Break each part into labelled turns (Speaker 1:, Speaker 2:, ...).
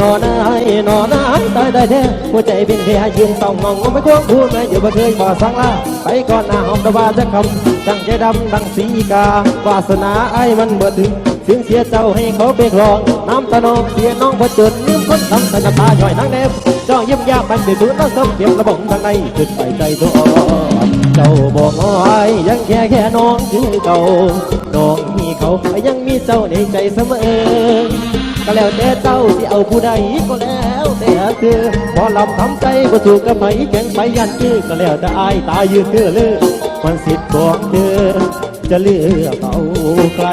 Speaker 1: นอนายนอนายตายได้แท้หัวใจบินแค่ยืนต้องมองไม่ควงพูดไม่อยู่บ่เคยบ่สังลาไปก่อนหน้าหอมตะบาจะคำจังใจดำดังสีกาวาสนาไอ้มันบ่ถึงเสียงเสียเจ้าให้เขาไปคลองน้ำตะนองเสียน้องพอจนลืมคนทำแต่น้ำตาย่อยนังแนบจ้องยิ้มยาบันเดือดต้องสมเก็บระบงทางในขึ้นไปใจตัวอ่อนเจ้าบอกอ้อยยังแค่แค่น้องคือเก่าน้องมีเขายังมีเจ้าในใจเสมอ ก็แล้วแต่เจ้าที่เอาผู้ใดก็แล้วแต่เธอพอลำทำใจก็ถูกกับไปแข่งไปยันคือก็แล้วแต่อายตายยืนเธอเลยมันสิทธิ์ของเธอจะเลือกเอาใคร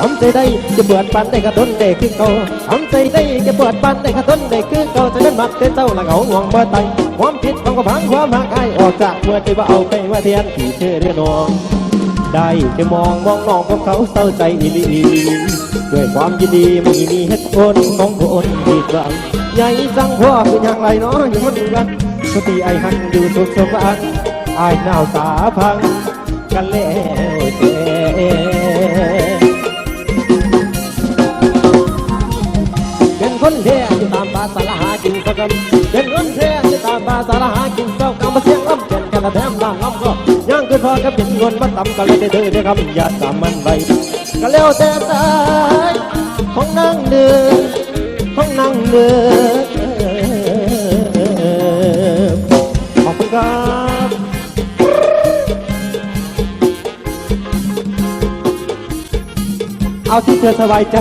Speaker 1: ทำใจได้จะเบิดปันได้กระทนได้คือเก่าทำใจได้จะเบิดปันได้กระทนได้คือเก่าจะนั้นมักเต้นเต้าละเหงาห่วงบ่ไตความผิดของก็พังความหักอายออกจากเมื่อใจว่าเอาไปว่าเทียนที่เธอเรียนอง ได้แค่มองมองน้องพวกเขาเศร้าใจอีลีด้วยความยินดีไม่มีเหตุผลของคนผิดหวังใหญ่สังพ่อเป็นอย่างไรเนาะอย่างคนอื่นกันสติไอหันอยู่สุขสบายอายหนาวสาพังกันแล้วแต่เป็นคนแท้ที่ตามปาสาระหากินสักคำเป็นคนแท้ที่ตามปาสาระหากินเจ้ากำมาเสียงลำเจนกันละแถมล่างลำก็ ย่างคือพอกับเป็นเงินมาต่ำก็เลยได้เด้อได้คำอย่าตามมันไปก็แล้วแต่ตายของนั่งเดือของนั่งเดือขอบคุณครับเอาที่เธอสบายใจ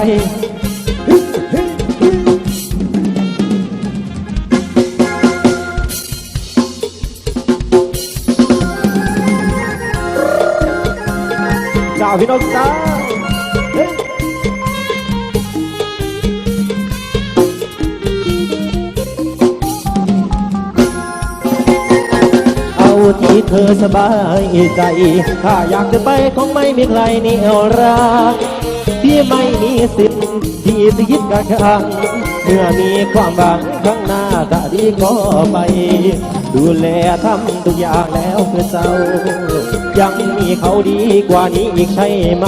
Speaker 1: จ้าพี่น้องจ้าเอาที่เธอสบายใจ ถ้าอยากจะไปคงไม่มีใครเหนี่ยวรักพี่ไม่มีสิทธิ์ที่จะยึดกระชังเมื่อมีความหวังข้างหน้าจะดีก็ไป ดูแลทำทุกอย่างแล้วเพื่อเจ้า ยังมีเขาดีกว่านี้อีกใช่ไหม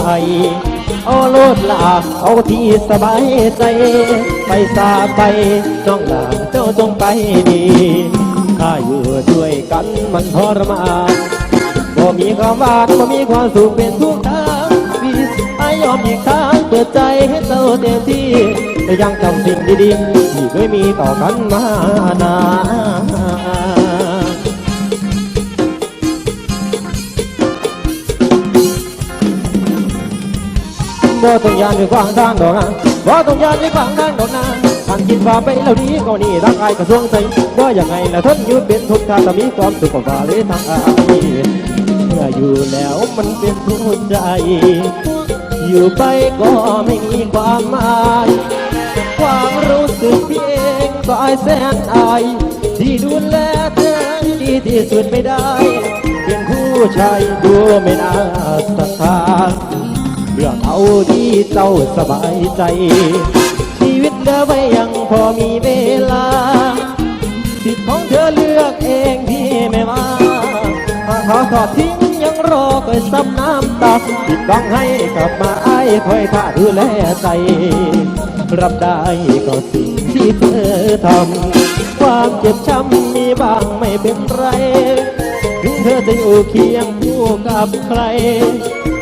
Speaker 1: เอาโลดลาเอาที่สบายใจ ไปซาไปน้องลาเจ้าจงไปดีถ้าอยู่ด้วยกันมันทรมานบ่มีความหวานบ่มีความสุขเป็นทุกทางพี่ไอยอมอีกทางเปิดใจให้เจ้าเต็มที่แต่ยังจำสิ่งดีๆที่เคยมีต่อกันมานา บ่ต้องยานไปขวางทางดอกนะบ่ต้องยานไปขวางทางดอกนะทานคิดว่าไปแล้วดีก็นี่รักอายกระทรวงใจว่ายังไงละทนอยู่เป็นทุกข์ถ้าจะมีความสุขกว่าเลยทางอายเมื่ออยู่แล้วมันเป็นทุกข์ใจ อยู่ไปก็ไม่มีความหมายความรู้สึกพี่เองก็อายแสนอายที่ดูแลเธอดีที่สุดไม่ได้ เป็นผู้ชายดูไม่น่าศรัทธา เรื่องเอาที่เจ้าสบายใจ ชีวิตเธอไว้ยังพอมีเวลา สิทธิ์ของเธอเลือกเองที่ไม่มาหากเขาทอดทิ้งยังรอคอยซ้ำน้ำตาผิดต้องให้กลับมาไอ้คอยท่าดูแลใจ รับได้ก็สิ่งที่เธอทำความเจ็บช้ำมีบ้างไม่เป็นไร เธอจะอยู่เคียงคู่กับใคร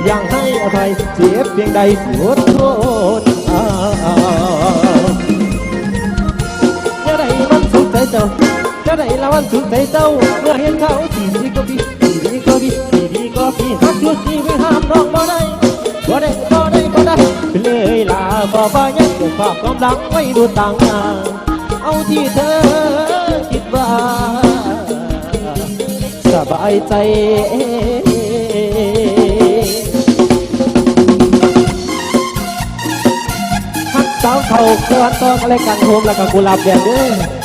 Speaker 1: ยังให้อภัยเสียเพียงใดสิอดทนเอาจะได้มันสุขใจเจ้าจะได้ละวันสุขใจเจ้าเมื่อเห็นเขาสีดีก็พี่สีดีก็พี่สีดีก็พี่ฮักอยู่สีไม่ห้ามน้องบ่ได้บ่ได้บ่ได้บ่ได้ไปเลยลาบ่บ่ยังเก็บความกำลังไว้ดูต่างหน้าเอาที่เธอคิดว่า สบายใจพักสาวเขาเกินต้องอะไรกันโฮมแล้วก็กุหลาบแดงเด้อ